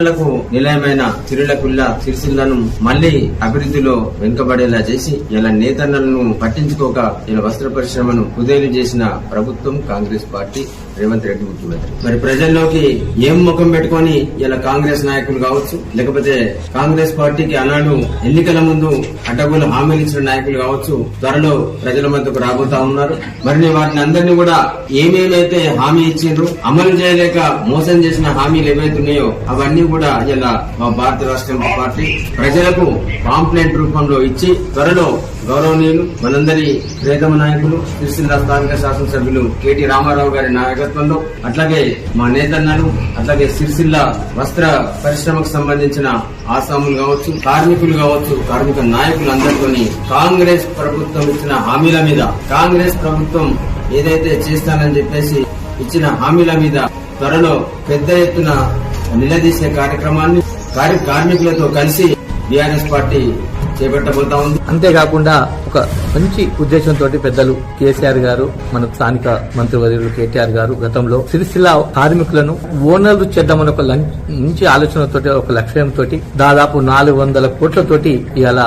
లకు నిలయమైన సిరిలకుల్ల సిరిసిల్లను మళ్ళీ అభివృద్ధిలో వెనుకబడేలా చేసి ఇలా నేతన్నలను పట్టించుకోక ఇలా వస్త్ర పరిశ్రమను కుదేలు చేసిన ప్రభుత్వం కాంగ్రెస్ పార్టీ రేవంత్ రెడ్డి ముఖ్యమంత్రి. మరి ప్రజల్లోకి ఏం ముఖం పెట్టుకొని ఇలా కాంగ్రెస్ నాయకులు కావచ్చు లేకపోతే కాంగ్రెస్ పార్టీకి ఆనాడు ఎన్నికల ముందు అడ్డగోలు హామీలు ఇచ్చిన నాయకులు కావచ్చు త్వరలో ప్రజల మధ్యకు రాబోతా ఉన్నారు. మరి వాటిని అందరినీ కూడా ఏమేమైతే హామీ ఇచ్చిండ్రు అమలు చేయలేక మోసం చేసిన హామీలు ఏవైతే ఉన్నాయో అవన్నీ కూడా ఇలా మా భారత రాష్ట్ర పార్టీ ప్రజలకు పాంప్లెంట్ రూపంలో ఇచ్చి త్వరలో గౌరవనీయులు మనందరి ప్రేతమ నాయకులు సిరిసిల్ల స్థానిక శాసనసభ్యులు కేటీ రామారావు గారి నాయకత్వంలో అట్లాగే మా నేతన్నలు అట్లాగే సిరిసిల్ల వస్త్ర పరిశ్రమకు సంబంధించిన ఆసాములు కావచ్చు కార్మికులు కావచ్చు కార్మిక నాయకులు అందరితోని కాంగ్రెస్ ప్రభుత్వం ఇచ్చిన హామీల మీద కాంగ్రెస్ ప్రభుత్వం ఏదైతే చేస్తానని చెప్పేసి ఇచ్చిన హామీల మీద త్వరలో పెద్ద ఎత్తున నిలదీసే కార్యక్రమాన్ని కార్మికులతో కలిసి బీఆర్ఎస్ పార్టీ చేపట్టబోతా ఉంది. అంతేకాకుండా ఒక మంచి ఉద్దేశంతో పెద్దలు కేసీఆర్ గారు మన స్థానిక మంత్రివర్యులు కేటీఆర్ గారు గతంలో సిరిసిల్ల కార్మికులను ఓనర్లు చేద్దామని ఒక లం- మంచి ఆలోచనతోటి ఒక లక్ష్యంతో దాదాపు నాలుగు వందల కోట్లతోటి ఇలా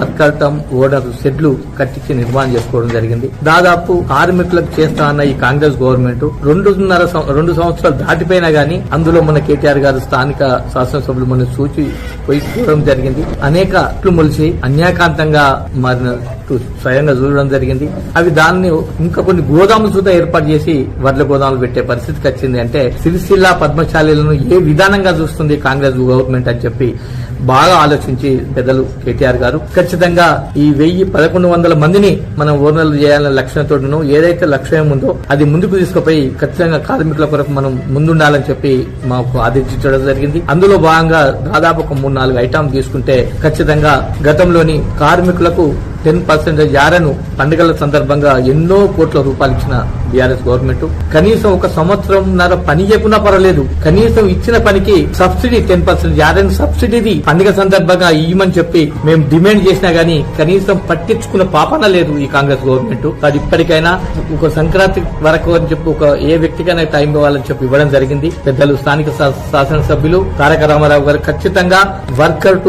వర్కల్టం ఓడర్ షెడ్లు కట్టించి నిర్మాణం చేసుకోవడం జరిగింది. దాదాపు కార్మికులకు చేస్తా అన్న ఈ కాంగ్రెస్ గవర్నమెంట్ రెండున్నర సం- రెండు సంవత్సరాలు దాటిపోయినా గానీ అందులో మన కేటీఆర్ గారు స్థానిక శాసనసభ్యులు మన సూచి పోయి చూడడం జరిగింది. అనేక అట్లు మొలిచి అన్యాకాంతంగా మారిన స్వయంగా చూడడం జరిగింది. అవి దాన్ని ఇంకా కొన్ని గోదాములు చూద్దా ఏర్పాటు చేసి వడ్ల గోదాములు పెట్టే పరిస్థితికి వచ్చింది అంటే సిరిసిల్ల పద్మశాలీలను ఏ విధానంగా చూస్తుంది కాంగ్రెస్ గవర్నమెంట్ అని చెప్పి బాగా ఆలోచించి పెద్దలు కేటీఆర్ గారు. ఖచ్చితంగా ఈ వెయ్యి పదకొండు వందల మందిని మనం ఓనర్లు చేయాలనే లక్ష్యంతో ఏదైతే లక్ష్యం ఉందో అది ముందుకు తీసుకుపోయి ఖచ్చితంగా కార్మికుల కొరకు మనం ముందుండాలని చెప్పి మాకు ఆదేశించడం జరిగింది. అందులో భాగంగా దాదాపు ఒక మూడు నాలుగు ఐటమ్ తీసుకుంటే ఖచ్చితంగా గతంలోని కార్మికులకు టెన్ పర్సెంటేజ్ యారను పండుగల సందర్భంగా ఎన్నో కోట్ల రూపాయలు ఇచ్చిన బీఆర్ఎస్ గవర్నమెంట్. కనీసం ఒక సంవత్సరంన్నర పని చేయకున్నా పర్వాలేదు. కనీసం ఇచ్చిన పనికి subsidy ten percent yarn subsidy పండుగ సందర్భంగా ఇవ్వమని చెప్పి మేము డిమాండ్ చేసినా గానీ కనీసం పట్టించుకున్న పాపన లేదు ఈ కాంగ్రెస్ గవర్నమెంట్. అది ఇప్పటికైనా ఒక సంక్రాంతి వరకు అని చెప్పి ఒక ఏ వ్యక్తికైనా టైం ఇవ్వాలని చెప్పి ఇవ్వడం జరిగింది. పెద్దలు స్థానిక శా- శాసనసభ్యులు తారక రామారావు గారు ఖచ్చితంగా వర్కర్ టు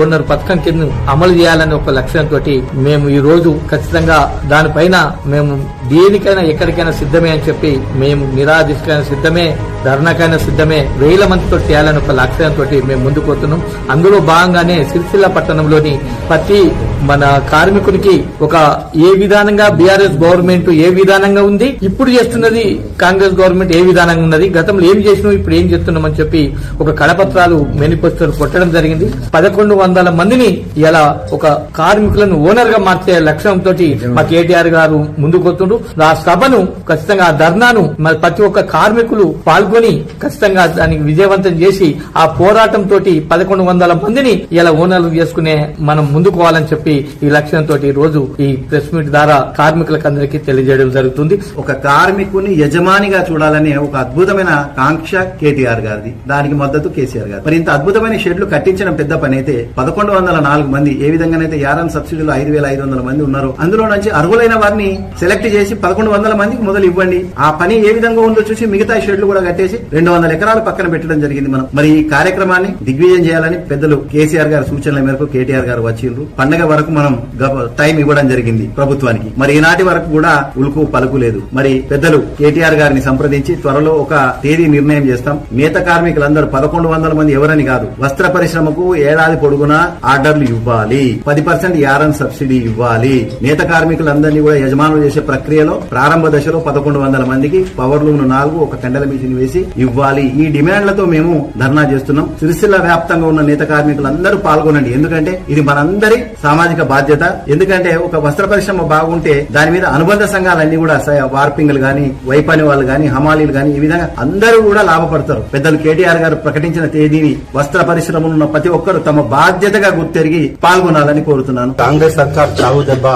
ఓనర్ పథకం కింద అమలు చేయాలని ఒక లక్ష్యంతో మేము ఈ రోజు ఖచ్చితంగా దానిపైన మేము దేనికైనా ఎక్కడికైనా సిద్ధమే అని చెప్పి మేము నిరాధిష్కైనా సిద్ధమే ధర్నాకైనా సిద్ధమే వేల మందితో చేయాలని ఒక లక్ష్యంతో మేము ముందుకు వస్తున్నాం అందులో భాగంగానే సిరిసిల్ల పట్టణంలోని ప్రతి మన కార్మికునికి ఒక ఏ విధానంగా బీఆర్ఎస్ గవర్నమెంట్ ఏ విధానంగా ఉంది ఇప్పుడు చేస్తున్నది కాంగ్రెస్ గవర్నమెంట్ ఏ విధానంగా ఉన్నది గతంలో ఏం చేసినాం ఇప్పుడు ఏం చేస్తున్నామని చెప్పి ఒక కడపత్రాలు మేనిఫెస్టోలు కొట్టడం జరిగింది. పదకొండు వందల మందిని ఇలా ఒక కార్మికులను ఓనర్గా మార్చే లక్ష్యంతో మా కేటీఆర్ గారు ముందుకు వస్తుండ్రు. ఆ సభను ఖచ్చితంగా ఆ ధర్నాను ప్రతి ఒక్క కార్మికులు పాల్గొని ఖచ్చితంగా దానికి విజయవంతం చేసి ఆ పోరాటం తోటి పదకొండు వందల మందిని ఇలా ఓనర్లు చేసుకునే మనం ముందుకు పోవాలని చెప్పి ఈ లక్ష్యంతో ఈ రోజు ఈ ప్రెస్ మీట్ ద్వారా కార్మికులకు అందరికీ తెలియజేయడం జరుగుతుంది. ఒక కార్మికుని యజమానిగా చూడాలనే ఒక అద్భుతమైన కాంక్ష కేటీఆర్ గారిది. దానికి మద్దతు కేసీఆర్ గారు మరి ఇంత అద్భుతమైన షెడ్లు కట్టించడం పెద్ద పని అయితే పదకొండు వందల నాలుగు మంది ఏ విధంగానైతే యారన్ సబ్సిడీలో ఐదు వేల ఐదు వందల మంది ఉన్నారు. అందులో నుంచి అర్హులైన వారిని సెలెక్ట్ చేసి పదకొండు వందల మందికి మొదలు ఇవ్వండి. ఆ పని ఏ విధంగా ఉందో చూసి మిగతా షెడ్లు కూడా కట్టేసి రెండు వందల ఎకరాలు పక్కన పెట్టడం జరిగింది మనం. మరి ఈ కార్యక్రమాన్ని దిగ్విజయం చేయాలని పెద్దలు కేసీఆర్ గారి సూచనల మేరకు కేటీఆర్ గారు వచ్చిండ్రు. పండగ వరకు మనం గ- టైం ఇవ్వడం జరిగింది ప్రభుత్వానికి. మరి ఈనాటి వరకు కూడా ఉలుకు పలుకు లేదు. మరి పెద్దలు కేటీఆర్ గారిని సంప్రదించి త్వరలో ఒక తేదీ నిర్ణయం చేస్తాం. నేత కార్మికులందరూ పదకొండు వందల మంది ఎవరని కాదు. వస్త్ర పరిశ్రమకు ఏడాది పొడుగునా ఆర్డర్లు ఇవ్వాలి. పది పర్సెంట్ యారన్ సబ్సిడీ ఇవ్వాలి. నేత కార్మికులందరినీ కూడా యజమానులు చేసే ప్రక్రియలో ప్రారంభ దశలో పదకొండు వందల మందికి పవర్ లూమ్ నాలుగు ఒక కండల మిషన్ వేసి ఇవ్వాలి. ఈ డిమాండ్లతో మేము ధర్నా చేస్తున్నాం. సిరిసిల్ల వ్యాప్తంగా ఉన్న నేత కార్మికులందరూ పాల్గొనండి. ఎందుకంటే ఇది మనందరి సామాజిక బాధ్యత. ఎందుకంటే ఒక వస్త్ర పరిశ్రమ బాగుంటే దాని మీద అనుబంధ సంఘాలన్నీ కూడా వార్పింగ్లు గాని వైపాని వాళ్ళు గాని హమాలీలు గాని ఈ విధంగా అందరూ కూడా లాభపడతారు. పెద్దలు కేటీఆర్ గారు ప్రకటించిన తేదీని వస్త్ర పరిశ్రమలు ఉన్న ప్రతి ఒక్కరు తమ బాధ్యతగా గుర్తెరిగి పాల్గొనాలని కోరుతున్నాను. కాంగ్రెస్ సర్కార్ చావు దెబ్బ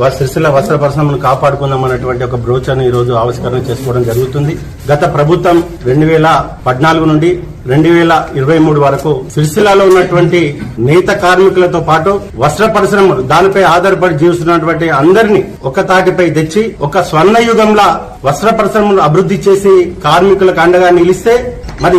వారి సిరిసిల్ల వస్త్ర పరిశ్రమను కాపాడుకుందాం అన్నటువంటి ఒక బ్రోచర్ను ఈ రోజు ఆవిష్కరణ చేసుకోవడం జరుగుతుంది. గత ప్రభుత్వం రెండు వేల పద్నాలుగు నుండి రెండు వేల ఇరవై మూడు వరకు సిరిసిల్లలో ఉన్నటువంటి నేత కార్మికులతో పాటు వస్త్ర పరిశ్రమలు దానిపై ఆధారపడి జీవిస్తున్నటువంటి అందరినీ ఒక తాటిపై తెచ్చి ఒక స్వర్ణ యుగంలా వస్త్ర పరిశ్రమలు అభివృద్ధి చేసి కార్మికులకు అండగా నిలిస్తే మరి